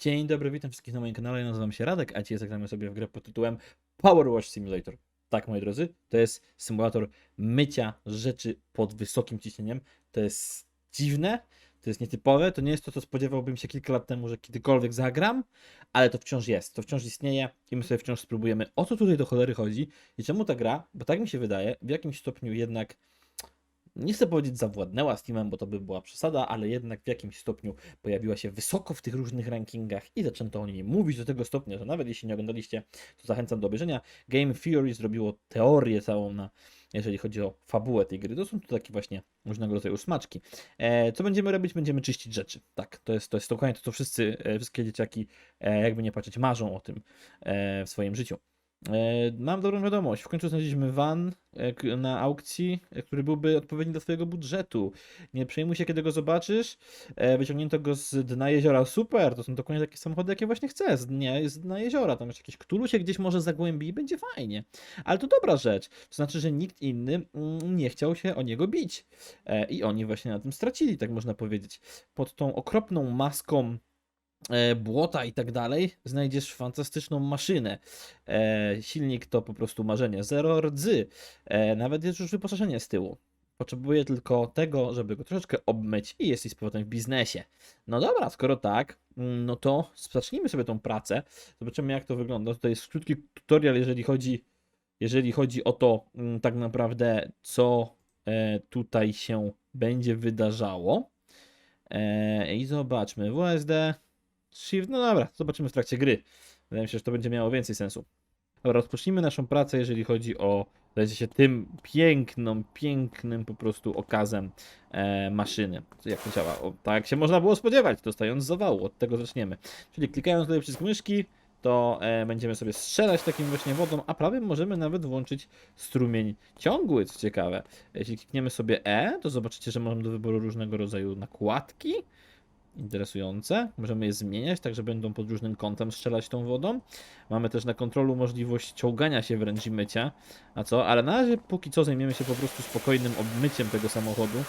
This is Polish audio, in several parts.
Dzień dobry, witam wszystkich na moim kanale, ja nazywam się Radek, a dzisiaj zagramy sobie w grę pod tytułem Power Wash Simulator. Tak, moi drodzy, to jest symulator mycia rzeczy pod wysokim ciśnieniem. To jest dziwne, to jest nietypowe, to nie jest to, co spodziewałbym się kilka lat temu, że kiedykolwiek zagram, ale to wciąż jest, to wciąż istnieje i my sobie wciąż spróbujemy, o co tutaj do cholery chodzi i czemu ta gra, bo tak mi się wydaje, w jakimś stopniu jednak nie chcę powiedzieć zawładnęła Steamem, bo to by była przesada, ale jednak w jakimś stopniu pojawiła się wysoko w tych różnych rankingach i zaczęto o niej mówić do tego stopnia, że nawet jeśli nie oglądaliście, to zachęcam do obejrzenia. Game Theory zrobiło teorię całą na, jeżeli chodzi o fabułę tej gry. To są tu takie właśnie różnego rodzaju smaczki. E, co będziemy robić? Będziemy czyścić rzeczy. Tak, to jest to, jest dokładnie to, co wszyscy, e, wszystkie dzieciaki, e, jakby nie patrzeć, marzą o tym e, w swoim życiu. E, Mam dobrą wiadomość. W końcu znaleźliśmy van e, na aukcji, e, który byłby odpowiedni do Twojego budżetu. Nie przejmuj się, kiedy go zobaczysz. Wyciągnięto go z dna jeziora. Super, to są dokładnie takie samochody, jakie właśnie chcę. Z dnia, z dna jeziora. Tam jeszcze jakiś ktulu się gdzieś może zagłębi i będzie fajnie. Ale to dobra rzecz. To znaczy, że nikt inny mm, nie chciał się o niego bić. I oni właśnie na tym stracili, tak można powiedzieć. Pod tą okropną maską błota i tak dalej, znajdziesz fantastyczną maszynę. E, silnik to po prostu marzenie. Zero rdzy. E, nawet jest już wyposażenie z tyłu. Potrzebuję tylko tego, żeby go troszeczkę obmyć i jesteś z powrotem w biznesie. No dobra, skoro tak, mm, no to zacznijmy sobie tą pracę. Zobaczymy jak to wygląda. Tutaj jest krótki tutorial, jeżeli chodzi, jeżeli chodzi o to mm, tak naprawdę, co e, tutaj się będzie wydarzało. E, I zobaczmy. WSD, Shift, no dobra, zobaczymy w trakcie gry. Wydaje mi się, że to będzie miało więcej sensu. Dobra, rozpocznijmy naszą pracę, jeżeli chodzi o, zdaje się, tym piękną, pięknym po prostu okazem e, maszyny. Jak to działa? O, tak się można było spodziewać, dostając zawału. Od tego zaczniemy. Czyli klikając tutaj przycisk myszki, to e, będziemy sobie strzelać takim właśnie wodą, a prawie możemy nawet włączyć strumień ciągły, co ciekawe. Jeśli klikniemy sobie E, to zobaczycie, że mamy do wyboru różnego rodzaju nakładki, interesujące. Możemy je zmieniać, tak że będą pod różnym kątem strzelać tą wodą. Mamy też na kontrolu możliwość ciągania się wręcz i mycia. A co? Ale na razie póki co zajmiemy się po prostu spokojnym obmyciem tego samochodu.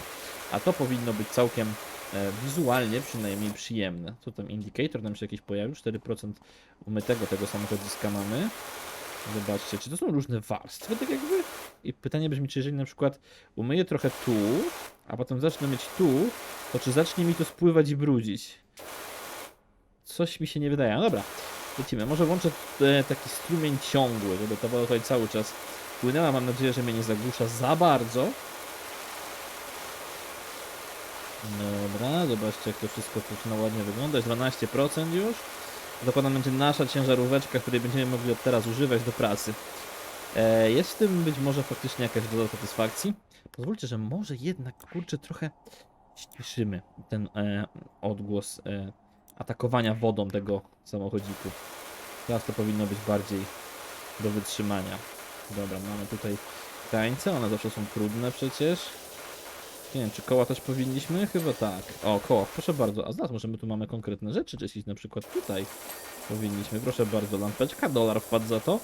A to powinno być całkiem e, wizualnie przynajmniej przyjemne. Co tam indicator nam się jakiś pojawił? 4% umytego tego samochodziska mamy. Zobaczcie, czy to są różne warstwy, tak jakby? I pytanie brzmi, czy jeżeli na przykład umyję trochę tu, a potem zacznę myć tu, to czy zacznie mi to spływać i brudzić? Coś mi się nie wydaje. No dobra, lecimy. Może włączę e, taki strumień ciągły, żeby ta woda tutaj cały czas płynęła. Mam nadzieję, że mnie nie zagłusza za bardzo. Dobra, zobaczcie jak to wszystko zaczyna ładnie wyglądać. 12% już. Dokładnie będzie nasza ciężaróweczka, której będziemy mogli od teraz używać do pracy. E, jest w tym być może faktycznie jakaś doza satysfakcji. Pozwólcie, że może jednak, kurczę, trochę ściszymy ten e, odgłos e, atakowania wodą tego samochodziku. Teraz to powinno być bardziej do wytrzymania. Dobra, mamy tutaj krańce, one zawsze są trudne przecież. Nie wiem, czy koła też powinniśmy? Chyba tak. O, koła, proszę bardzo. A zaraz może my tu mamy konkretne rzeczy czyścić, na przykład tutaj powinniśmy. Proszę bardzo, lampeczka, dolar wpadł za to.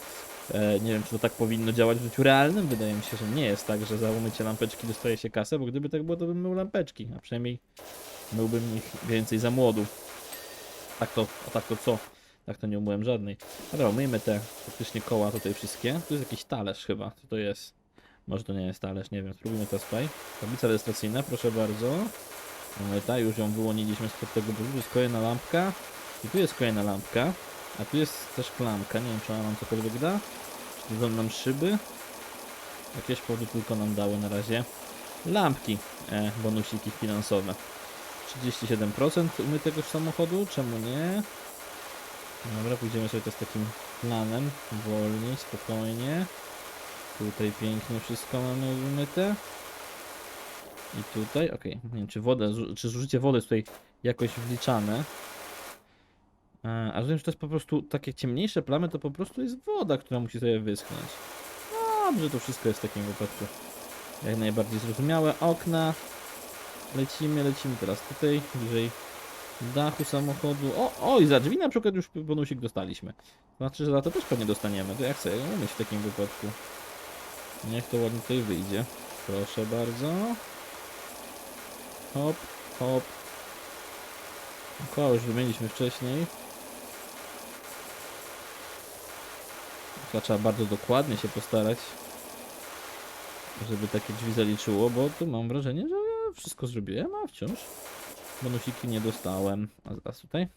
E, nie wiem, czy to tak powinno działać w życiu realnym. Wydaje mi się, że nie jest tak, że za umycie lampeczki dostaje się kasę, bo gdyby tak było, to bym mył lampeczki, a przynajmniej myłbym ich więcej za młodu. Tak to, a tak to co? Tak to nie umyłem żadnej. Dobra, umyjmy te faktycznie koła tutaj wszystkie. Tu jest jakiś talerz chyba. Co to jest? Może to nie jest talerz, nie wiem. Spróbujmy to tutaj. Tablica rejestracyjna, proszę bardzo. Ta, już ją wyłoniliśmy spod tego budu. Tu jest kolejna lampka. I tu jest kolejna lampka. A tu jest też klamka. Nie wiem, czy ona nam cokolwiek da. Czy dadzą nam szyby? Jakieś powody tylko nam dały na razie. Lampki, e, bonusiki finansowe. 37% umytego samochodu, czemu nie? Dobra, pójdziemy sobie to z takim planem, wolniej, spokojnie. Tutaj pięknie wszystko mamy wymyte. I tutaj, okej, nie wiem czy wodę, czy zużycie wody jest tutaj jakoś wliczane. E, A rozumiem, że to jest po prostu takie ciemniejsze plamy, to po prostu jest woda, która musi sobie wyschnąć. Dobrze, to wszystko jest w takim wypadku jak najbardziej zrozumiałe. Okna. Lecimy, lecimy teraz tutaj, bliżej dachu samochodu. O, o i za drzwi na przykład już bonusik dostaliśmy. Znaczy, że za to też pewnie dostaniemy. To ja chcę ją umyć w takim wypadku. Niech to ładnie tutaj wyjdzie. Proszę bardzo. Hop, hop. Koło już wymieniliśmy wcześniej. Chyba trzeba bardzo dokładnie się postarać, żeby takie drzwi zaliczyło, bo tu mam wrażenie, że ja wszystko zrobiłem, a wciąż bonusiki nie dostałem. A, a tutaj?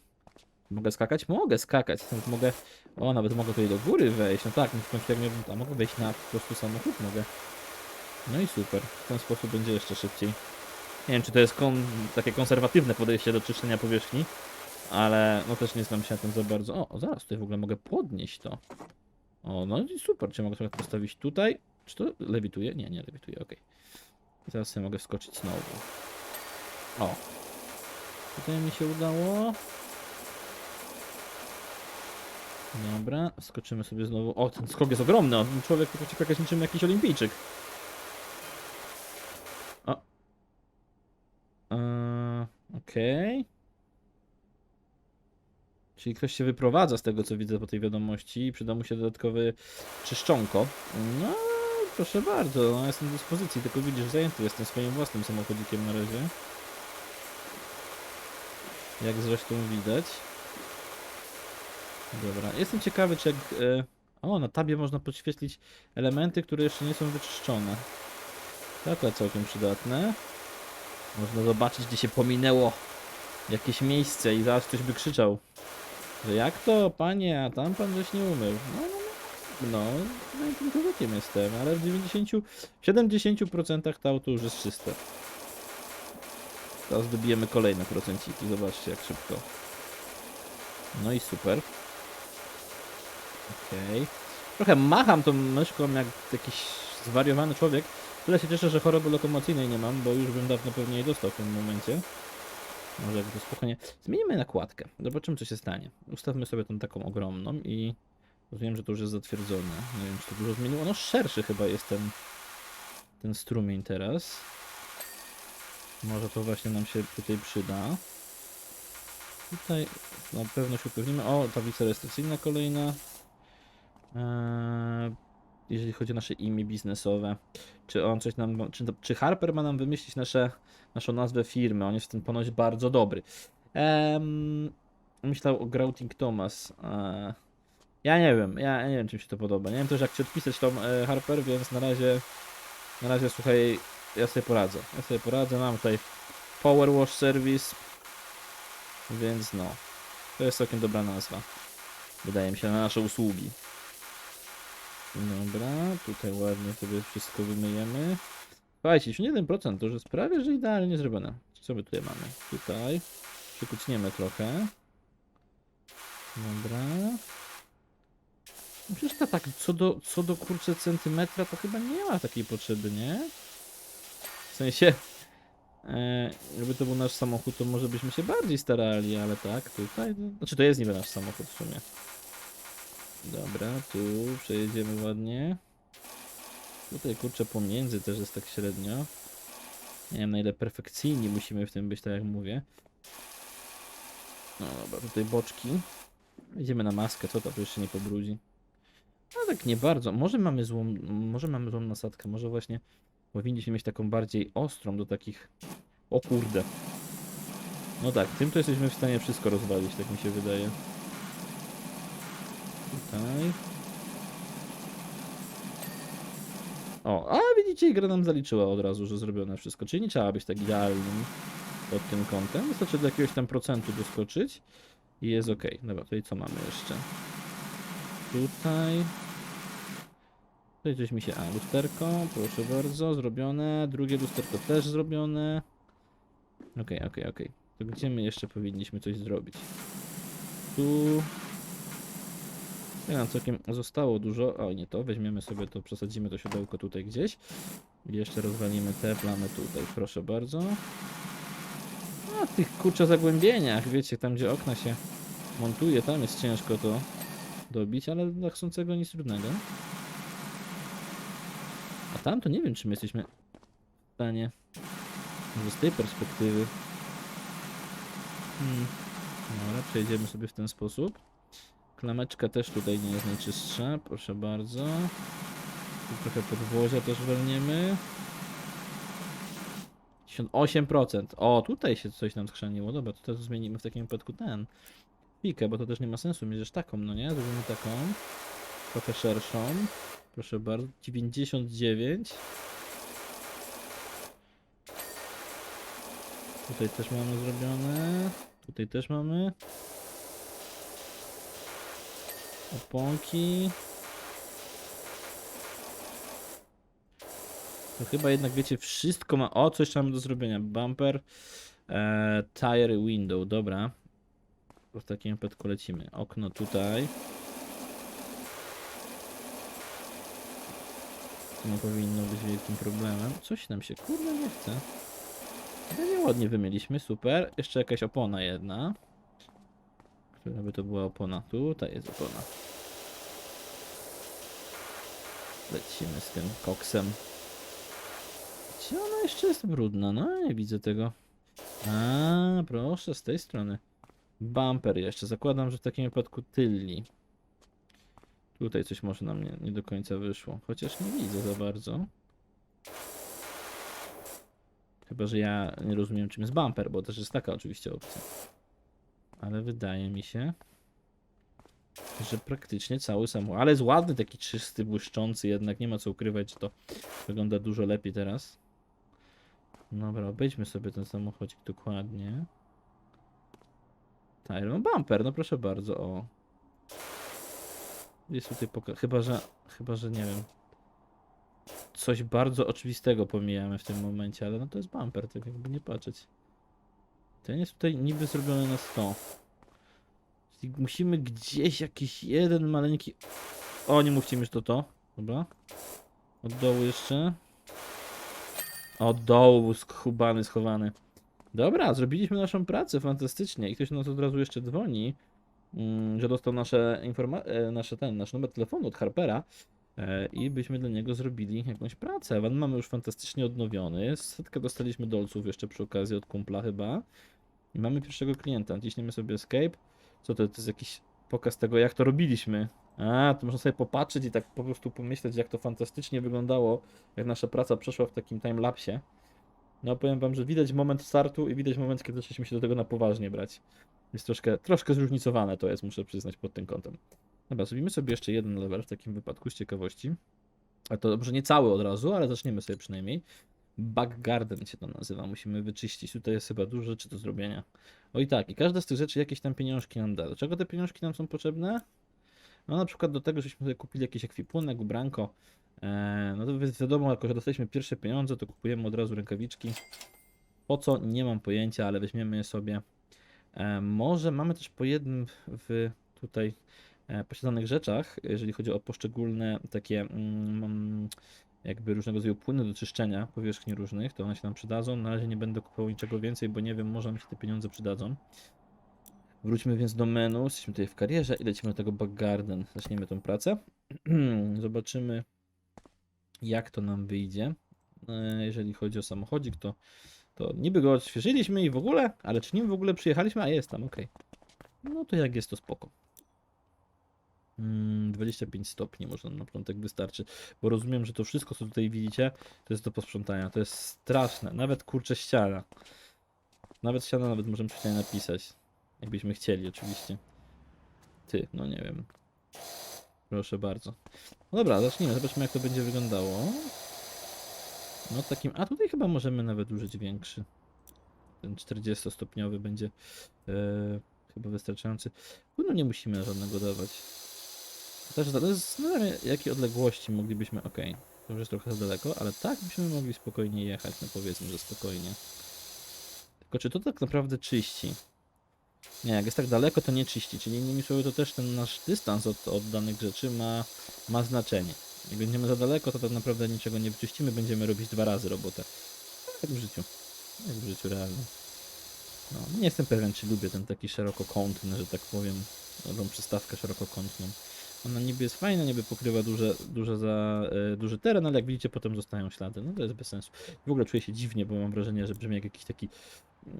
Mogę skakać? Mogę skakać. Nawet mogę. O, nawet mogę tutaj do góry wejść. No tak, no w końcu jak miałbym. A mogę wejść na po prostu samochód? Mogę. No i super. W ten sposób będzie jeszcze szybciej. Nie wiem, czy to jest kon... takie konserwatywne podejście do czyszczenia powierzchni, ale no też nie znam się na tym za bardzo. O, zaraz tutaj w ogóle mogę podnieść to. O, no i super. Czy mogę sobie postawić tutaj? Czy to lewituje? Nie, nie lewituje, okej. I Teraz sobie mogę wskoczyć znowu. O. Tutaj mi się udało. Dobra, skoczymy sobie znowu. O, ten skok jest ogromny. Ten człowiek ucieka jak niczym jakiś olimpijczyk. O. Eee, Okej. Czyli ktoś się wyprowadza z tego, co widzę po tej wiadomości i przyda mu się dodatkowy czyszczonko. No, proszę bardzo, no, jestem do dyspozycji, tylko widzisz, zajęty jestem swoim własnym samochodzikiem na razie. Jak zresztą widać. Dobra, jestem ciekawy, czy jak... E... O, na tabie można podświetlić elementy, które jeszcze nie są wyczyszczone. Akurat całkiem przydatne. Można zobaczyć, gdzie się pominęło jakieś miejsce i zaraz ktoś by krzyczał, że jak to, panie, a tam pan żeś nie umył. No, no, no, no tym człowiekiem jestem, ale w 90, 70% to auto już jest czyste. Teraz dobijemy kolejne procenciki, zobaczcie jak szybko. No i super. Okej. Trochę macham tą myszką jak jakiś zwariowany człowiek. Tyle się cieszę, że choroby lokomocyjnej nie mam, bo już bym dawno pewnie jej dostał w tym momencie. Może to spokojnie. Zmienimy nakładkę. Zobaczymy, co się stanie. Ustawmy sobie tą taką ogromną i rozumiem, że to już jest zatwierdzone. Nie wiem, czy to dużo zmieniło. No szerszy chyba jest ten, ten strumień teraz. Może to właśnie nam się tutaj przyda. Tutaj na pewno się upewnimy. O, tablica rejestracyjna kolejna. Eee, jeżeli chodzi o nasze imię biznesowe. Czy on coś nam. Czy, czy Harper ma nam wymyślić nasze, naszą nazwę firmy? On jest w tym ponoć bardzo dobry. Em, myślał o Grouting Thomas. Eee, ja nie wiem, ja, ja nie wiem, czy mi się to podoba. Nie wiem też, jak ci odpisać tą e, Harper, więc na razie. Na razie słuchaj, ja sobie poradzę. Ja sobie poradzę. Mam tutaj Power Wash Service. Więc no. To jest całkiem dobra nazwa. Wydaje mi się na nasze usługi. Dobra, tutaj ładnie sobie wszystko wymyjemy. Słuchajcie, 1% to już jest prawie, że idealnie zrobione. Co my tutaj mamy? Tutaj przykucniemy trochę. Dobra. No Przecież to tak, co do, co do kurczę centymetra, to chyba nie ma takiej potrzeby, nie? W sensie, e, jakby to był nasz samochód, to może byśmy się bardziej starali, ale tak, tutaj, znaczy to jest niby nasz samochód w sumie. Dobra, tu przejedziemy ładnie. Tutaj kurczę pomiędzy też jest tak średnio. Nie wiem na ile perfekcyjni musimy w tym być, tak jak mówię. No dobra, tutaj boczki. Idziemy na maskę, co to tu jeszcze nie pobrudzi. No tak nie bardzo. Może mamy złą, może mamy złą nasadkę, może właśnie powinniśmy mieć taką bardziej ostrą do takich... O kurde. No tak, tym to jesteśmy w stanie wszystko rozwalić, tak mi się wydaje. Tutaj. O, a widzicie, gra nam zaliczyła od razu, że zrobione wszystko. Czyli nie trzeba być tak idealnym pod tym kątem. Wystarczy do jakiegoś tam procentu doskoczyć i jest ok. Dobra, tutaj co mamy jeszcze? Tutaj. Tutaj coś mi się. A, lusterko, proszę bardzo, zrobione. Drugie lusterko też zrobione. Okej, okej, okej. To gdzie my jeszcze powinniśmy coś zrobić? Tu. Ja nam całkiem zostało dużo. O, nie to. Weźmiemy sobie to, przesadzimy to siodełko tutaj gdzieś. I jeszcze rozwalimy te plamy tutaj, proszę bardzo. A w tych kurczę zagłębieniach, wiecie, tam gdzie okna się montuje, tam jest ciężko to dobić, ale dla chcącego nic trudnego. A tam to nie wiem, czy my jesteśmy w stanie. Z tej perspektywy. Hmm. Dobra, przejdziemy sobie w ten sposób. Klameczka też tutaj nie jest najczystsza, proszę bardzo. Tu trochę podwozia też walniemy. 8%. O, tutaj się coś nam skrzaniło. Dobra, to teraz zmienimy w takim wypadku ten. Pikę, bo to też nie ma sensu mieć taką, no nie? Zrobimy taką. trochę szerszą. Proszę bardzo, 99. Tutaj też mamy zrobione. Tutaj też mamy. Oponki. To chyba jednak wiecie, wszystko ma. O, co jeszcze mamy do zrobienia? Bumper, e, tire window, dobra. W takim wypadku lecimy. Okno tutaj. To nie powinno być wielkim problemem. Coś nam się kurde nie chce. No nieładnie wymieliśmy, super. Jeszcze jakaś opona jedna. Która by to była opona? Tutaj jest opona. Lecimy z tym koksem. Gdzie ona jeszcze jest brudna? No nie widzę tego. A, proszę, z tej strony. Bumper jeszcze. Zakładam, że w takim wypadku tylni. Tutaj coś może nam nie, nie do końca wyszło. Chociaż nie widzę za bardzo. Chyba, że ja nie rozumiem czym jest bumper, bo też jest taka oczywiście opcja. Ale wydaje mi się, że praktycznie cały samochód. Ale jest ładny, taki czysty, błyszczący, jednak nie ma co ukrywać, że to wygląda dużo lepiej teraz. Dobra, obejdźmy sobie ten samochodzik dokładnie. Tyron bumper, no proszę bardzo, o. Jest tutaj poka- chyba, że, chyba, że nie wiem. Coś bardzo oczywistego pomijamy w tym momencie, ale no to jest bumper, tak jakby nie patrzeć. Ten jest tutaj niby zrobiony na 100. Czyli musimy gdzieś jakiś jeden maleńki... O, nie mówcie mi, że to to. Dobra. Od dołu jeszcze. Od dołu schubany, schowany. Dobra, zrobiliśmy naszą pracę, fantastycznie. I ktoś nas od razu jeszcze dzwoni, mm, że dostał nasze informa- e, nasze ten, nasz numer telefonu od Harpera e, i byśmy dla niego zrobili jakąś pracę. Van mamy już fantastycznie odnowiony. Setkę dostaliśmy dolców jeszcze przy okazji od kumpla chyba. I mamy pierwszego klienta. Ciśniemy sobie escape. Co to, to jest jakiś pokaz tego, jak to robiliśmy. A, to można sobie popatrzeć i tak po prostu pomyśleć, jak to fantastycznie wyglądało, jak nasza praca przeszła w takim timelapsie. No, powiem wam, że widać moment startu i widać moment, kiedy zaczęliśmy się do tego na poważnie brać. Jest troszkę, troszkę zróżnicowane to jest, muszę przyznać, pod tym kątem. Dobra, zrobimy sobie jeszcze jeden level w takim wypadku z ciekawości. A to dobrze nie cały od razu, ale zaczniemy sobie przynajmniej. Back Garden się to nazywa. Musimy wyczyścić. Tutaj jest chyba dużo rzeczy do zrobienia. O i tak, i każda z tych rzeczy jakieś tam pieniążki nam da. Do czego te pieniążki nam są potrzebne? No na przykład do tego, żeśmy sobie kupili jakiś ekwipunek, ubranko. Eee, no to wi- wiadomo, jako że dostaliśmy pierwsze pieniądze, to kupujemy od razu rękawiczki. Po co? Nie mam pojęcia, ale weźmiemy je sobie. E, może mamy też po jednym w tutaj e, posiadanych rzeczach, jeżeli chodzi o poszczególne takie mm, jakby różnego rodzaju płyny do czyszczenia powierzchni różnych, to one się nam przydadzą. Na razie nie będę kupował niczego więcej, bo nie wiem, może mi się te pieniądze przydadzą. Wróćmy więc do menu, jesteśmy tutaj w karierze i lecimy do tego Back Garden. Zaczniemy tą pracę. Zobaczymy, jak to nam wyjdzie. E, Jeżeli chodzi o samochodzik, to, to niby go odświeżyliśmy i w ogóle, ale czy nim w ogóle przyjechaliśmy? A jest tam, ok. No to jak jest, to spoko. Mm, 25 stopni może na początek wystarczy, bo rozumiem, że to wszystko, co tutaj widzicie, to jest do posprzątania. To jest straszne. Nawet kurczę ściana. Nawet ściana nawet możemy tutaj napisać. Jakbyśmy chcieli, oczywiście. Ty, no nie wiem. Proszę bardzo. No dobra, zacznijmy. Zobaczmy, jak to będzie wyglądało. No takim. A tutaj chyba możemy nawet użyć większy. Ten 40-stopniowy będzie e, chyba wystarczający. No nie musimy żadnego dawać. Też zastanawiam jakie odległości moglibyśmy. Okej, to już jest trochę za daleko, ale tak byśmy mogli spokojnie jechać. No powiedzmy, że spokojnie. Tylko czy to tak naprawdę czyści? Nie, jak jest tak daleko, to nie czyści. Czyli innymi słowy, to też ten nasz dystans od, od danych rzeczy ma, ma znaczenie. Jak będziemy za daleko, to tak naprawdę niczego nie wyczyścimy, będziemy robić dwa razy robotę. Jak w życiu. Jak w życiu realnym. No, nie jestem pewien, czy lubię ten taki szerokokątny, że tak powiem, tą przystawkę szerokokątną. Ona niby jest fajna, niby pokrywa duże, duże za, e, duży teren, ale jak widzicie, potem zostają ślady. No to jest bez sensu. W ogóle czuję się dziwnie, bo mam wrażenie, że brzmi jak jakiś taki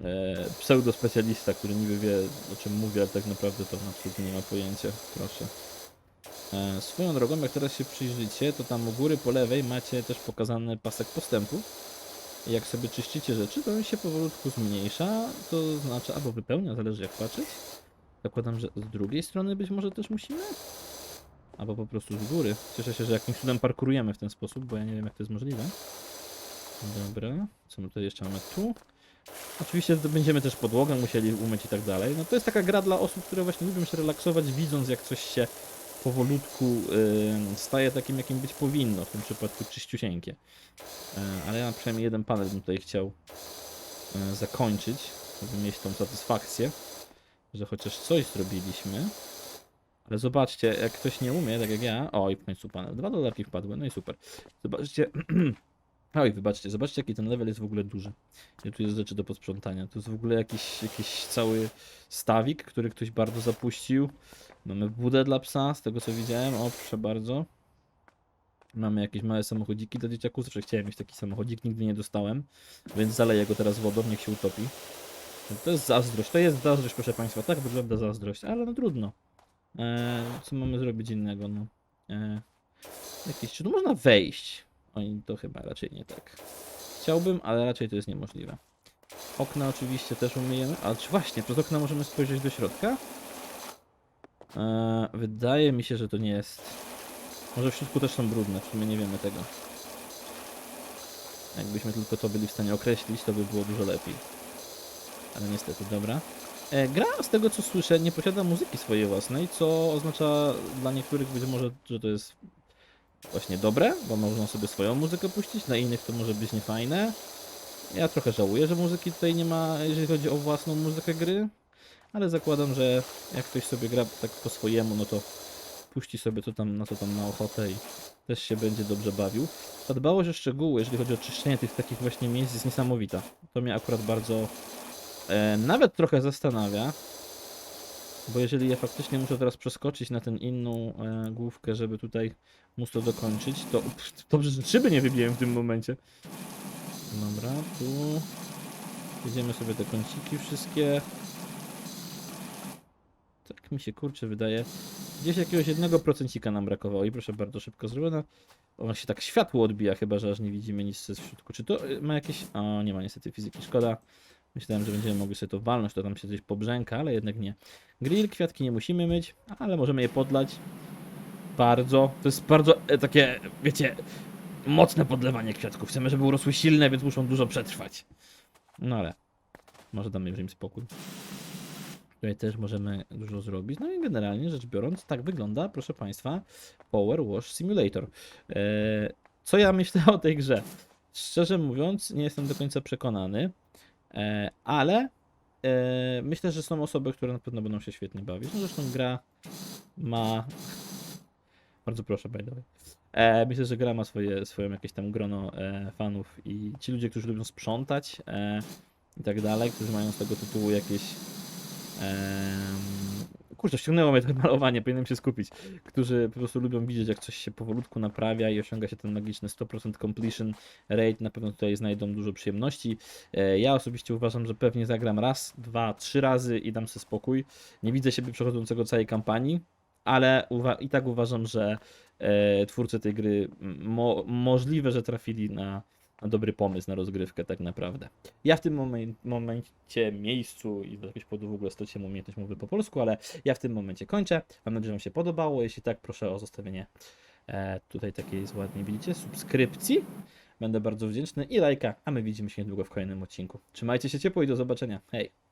e, pseudospecjalista, który niby wie o czym mówi, ale tak naprawdę to absolutnie nie ma pojęcia. Proszę. E, swoją drogą, jak teraz się przyjrzycie, to tam u góry po lewej macie też pokazany pasek postępu. Jak sobie czyścicie rzeczy, to on się powolutku zmniejsza, to znaczy albo wypełnia, zależy jak patrzeć. Zakładam, że z drugiej strony być może też musimy. Albo po prostu z góry. Cieszę się, że jakimś cudem parkurujemy w ten sposób, bo ja nie wiem jak to jest możliwe. Dobra, co my tutaj jeszcze mamy tu? Oczywiście będziemy też podłogę musieli umyć i tak dalej. No to jest taka gra dla osób, które właśnie lubią się relaksować, widząc jak coś się powolutku yy, staje takim, jakim być powinno, w tym przypadku czyściusieńkie. Yy, ale ja przynajmniej jeden panel bym tutaj chciał yy, zakończyć, żeby mieć tą satysfakcję, że chociaż coś zrobiliśmy. Ale zobaczcie, jak ktoś nie umie, tak jak ja. O, i w końcu panel. Dwa dolarki wpadły, no i super. Zobaczcie. Oj, wybaczcie, zobaczcie jaki ten level jest w ogóle duży. Ile tu jest rzeczy do posprzątania. To jest w ogóle jakiś, jakiś cały stawik, który ktoś bardzo zapuścił. Mamy budę dla psa, z tego co widziałem. O, proszę bardzo. Mamy jakieś małe samochodziki dla dzieciaków. Zawsze chciałem mieć taki samochodzik, nigdy nie dostałem. Więc zaleję go teraz wodą, niech się utopi. To jest zazdrość, to jest zazdrość, proszę Państwa. Tak wygląda zazdrość, ale no trudno. Eee, co mamy zrobić innego, no? Eee, jakieś, czy tu można wejść? Oni to chyba raczej nie tak. Chciałbym, ale raczej to jest niemożliwe. Okna oczywiście też umyjemy, ale czy właśnie, przez okna możemy spojrzeć do środka? Eee, wydaje mi się, że to nie jest. Może w środku też są brudne, w sumie nie wiemy tego. Jakbyśmy tylko to byli w stanie określić, to by było dużo lepiej. Ale niestety, dobra. E, gra, z tego co słyszę, nie posiada muzyki swojej własnej, co oznacza dla niektórych być może, że to jest właśnie dobre, bo można sobie swoją muzykę puścić, dla innych to może być niefajne. Ja trochę żałuję, że muzyki tutaj nie ma, jeżeli chodzi o własną muzykę gry, ale zakładam, że jak ktoś sobie gra tak po swojemu, no to puści sobie to tam, na to tam na ochotę i też się będzie dobrze bawił. Ta dbałość o szczegóły, jeżeli chodzi o czyszczenie tych takich właśnie miejsc jest niesamowita. To mnie akurat bardzo nawet trochę zastanawia, bo jeżeli ja faktycznie muszę teraz przeskoczyć na tę inną e, główkę, żeby tutaj móc to dokończyć, to dobrze, że szyby nie wybiłem w tym momencie. Dobra, tu jedziemy sobie te kąciki wszystkie. Tak mi się kurczę wydaje. Gdzieś jakiegoś jednego procencika nam brakowało i proszę bardzo szybko zrobione. Ono się tak światło odbija, chyba że aż nie widzimy nic w środku. Czy to y, ma jakieś... O, nie ma niestety fizyki, szkoda. Myślałem, że będziemy mogli sobie to walnąć, to tam się gdzieś pobrzęka, ale jednak nie. Grill, kwiatki nie musimy myć, ale możemy je podlać. Bardzo. To jest bardzo e, takie, wiecie, mocne podlewanie kwiatków. Chcemy, żeby urosły silne, więc muszą dużo przetrwać. No ale może damy im spokój. Tutaj też możemy dużo zrobić. No i generalnie rzecz biorąc, tak wygląda, proszę Państwa, Power Wash Simulator. Eee, co ja myślę o tej grze? Szczerze mówiąc, nie jestem do końca przekonany, ale e, myślę, że są osoby, które na pewno będą się świetnie bawić. No zresztą gra ma. Bardzo proszę, by the way. E, myślę, że gra ma swoje, swoją jakieś tam grono e, fanów i ci ludzie, którzy lubią sprzątać e, i tak dalej, którzy mają z tego tytułu jakieś. Kurczę, ściągnęło mnie to malowanie, powinienem się skupić. Którzy po prostu lubią widzieć, jak coś się powolutku naprawia i osiąga się ten magiczny 100% completion rate. Na pewno tutaj znajdą dużo przyjemności. E, Ja osobiście uważam, że pewnie zagram raz, dwa, trzy razy i dam sobie spokój. Nie widzę siebie przechodzącego całej kampanii, ale i tak uważam, że e, twórcy tej gry mo- możliwe, że trafili na dobry pomysł na rozgrywkę tak naprawdę. Ja w tym momen- momencie, miejscu i jakiegoś powodu w ogóle straciłem umiejętność mowy po polsku, ale ja w tym momencie kończę. Mam nadzieję, że Wam się podobało. Jeśli tak, proszę o zostawienie e, tutaj takiej jest ładnie widzicie, subskrypcji. Będę bardzo wdzięczny i lajka, a my widzimy się niedługo w kolejnym odcinku. Trzymajcie się ciepło i do zobaczenia. Hej!